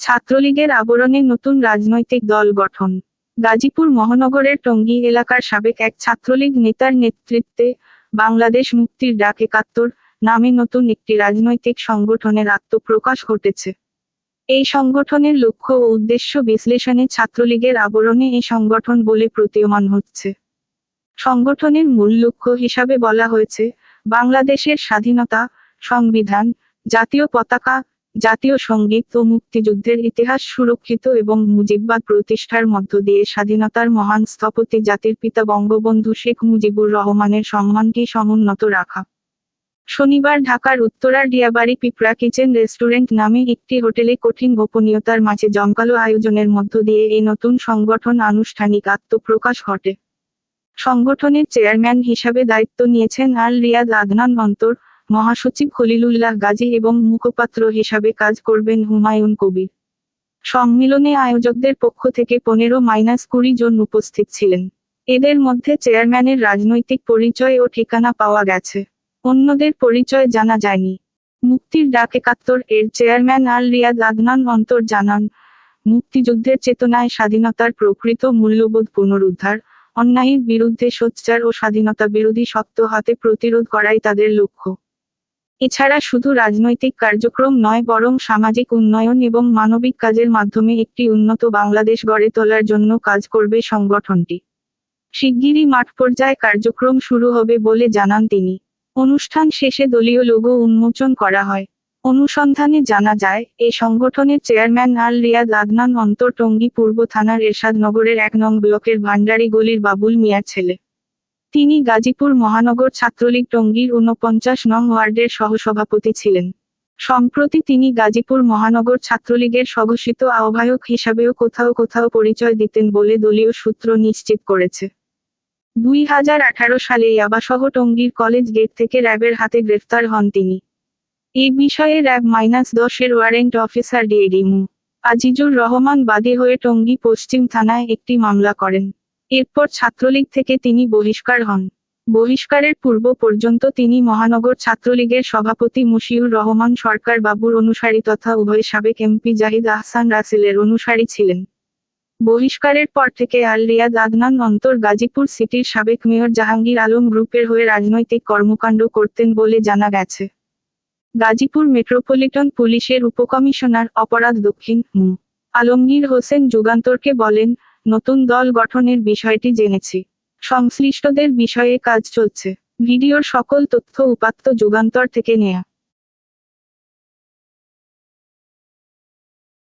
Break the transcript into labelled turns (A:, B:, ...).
A: ছাত্রলীগের আবরণে নতুন রাজনৈতিক দল গঠন। গাজীপুর মহানগরের টঙ্গী এলাকার সাবেক এক ছাত্রলীগ নেতার নেতৃত্বে বাংলাদেশ মুক্তির ডাক একাত্তর নামে নতুন একটি রাজনৈতিক সংগঠনের আত্মপ্রকাশ ঘটেছে। এই সংগঠনের লক্ষ্য ও উদ্দেশ্য বিশ্লেষণে ছাত্রলীগের আবরণে এই সংগঠন বলে প্রতীয়মান হচ্ছে। সংগঠনের মূল লক্ষ্য হিসাবে বলা হয়েছে, বাংলাদেশের স্বাধীনতা, সংবিধান, জাতীয় পতাকা জাতীয় সংগীত ও মুক্তিযুদ্ধের ইতিহাস সুরক্ষিত এবং মুজিববাদ প্রতিষ্ঠার মধ্য দিয়ে স্বাধীনতার মহান স্থপতি জাতির পিতা বঙ্গবন্ধু শেখ মুজিবুর রহমানের সম্মানকে সমুন্নত রাখা। শনিবার ঢাকার উত্তরার ডিয়াবাড়ি পিঁপড়া কিচেন রেস্টুরেন্ট নামে একটি হোটেলে কঠিন গোপনীয়তার মাঝে জমকালো আয়োজনের মধ্য দিয়ে এই নতুন সংগঠন আনুষ্ঠানিক আত্মপ্রকাশ ঘটে। সংগঠনের চেয়ারম্যান হিসাবে দায়িত্ব নিয়েছেন আল রিয়াদ আদনান অন্তর। মহাসচিব খলিলুল্লাহ গাজী এবং মুখপাত্র হিসাবে কাজ করবেন হুমায়ুন কবির। সম্মিলনে আয়োজকদের পক্ষ থেকে পনেরো মাইনাস কুড়ি জন উপস্থিত ছিলেন। এদের মধ্যে চেয়ারম্যানের রাজনৈতিক পরিচয় ও ঠিকানা পাওয়া গেছে। অন্যদের পরিচয় জানা যায়নি। মুক্তির ডাক একাত্তর এর চেয়ারম্যান আল রিয়াদ আদনান অন্তর জানান, মুক্তিযুদ্ধের চেতনায় স্বাধীনতার প্রকৃত মূল্যবোধ পুনরুদ্ধার, অন্যায়ের বিরুদ্ধে সোচ্চার ও স্বাধীনতা বিরোধী শক্ত হাতে প্রতিরোধ করাই তাদের লক্ষ্য। এছাড়া শুধু রাজনৈতিক কার্যক্রম নয়, বরং সামাজিক উন্নয়ন এবং মানবিক কাজের মাধ্যমে একটি উন্নত বাংলাদেশ গড়ে তোলার জন্য কাজ করবে সংগঠনটি। শিগগিরই মাঠ পর্যায়ে কার্যক্রম শুরু হবে বলে জানান তিনি। অনুষ্ঠান শেষে দলীয় লোগো উন্মোচন করা হয়। অনুসন্ধানে জানা যায়, এ সংগঠনের চেয়ারম্যান আল রিয়াদ আদনান অন্তর টঙ্গী পূর্ব থানার এরশাদনগরের এক নং ব্লকের ভান্ডারি গলির বাবুল মিয়ার ছেলে। তিনি গাজীপুর মহানগর ছাত্রলীগ টঙ্গীর ঊনপঞ্চাশ নং ওয়ার্ডের সহসভাপতি ছিলেন। সম্প্রতি তিনি গাজীপুর মহানগর ছাত্রলীগের স্বঘোষিত আহ্বায়ক হিসাবেও কোথাও কোথাও পরিচয় দিতেন বলে দলীয় সূত্র নিশ্চিত করেছে। দুই হাজার আঠারো সালে ইয়াবাসহ টঙ্গীর কলেজ গেট থেকে র্যাবের হাতে গ্রেফতার হন তিনি। এ বিষয়ে র্যাব মাইনাস দশের ওয়ারেন্ট অফিসার ডিএডি মু। আজিজুর রহমান বাদী হয়ে টঙ্গী পশ্চিম থানায় একটি মামলা করেন। এরপর ছাত্রলীগ থেকে তিনি বহিষ্কার হন। বহিষ্কারের পূর্ব পর্যন্ত তিনি মহানগর ছাত্রলীগের সভাপতি মুশিউর রহমান সরকার বাবুর অনুসারী তথা উভয় সাবেক এমপি জাহিদ আহসান রাসেলের অনুসারী ছিলেন। বহিষ্কারের পর থেকে আল রিয়াদ আদনান অন্তর গাজীপুর সিটির সাবেক মেয়র জাহাঙ্গীর আলম গ্রুপের হয়ে রাজনৈতিক কর্মকাণ্ড করতেন বলে জানা গেছে। গাজীপুর মেট্রোপলিটন পুলিশের উপকমিশনার অপরাধ দক্ষিণ মু। আলমগীর হোসেন যুগান্তরকে বলেন নতুন দল গঠনের বিষয়টি জেনেছি। সংশ্লিষ্টদের বিষয়ে কাজ চলছে। ভিডিওর সকল তথ্য উপাত্ত যুগান্তর থেকে নেয়া।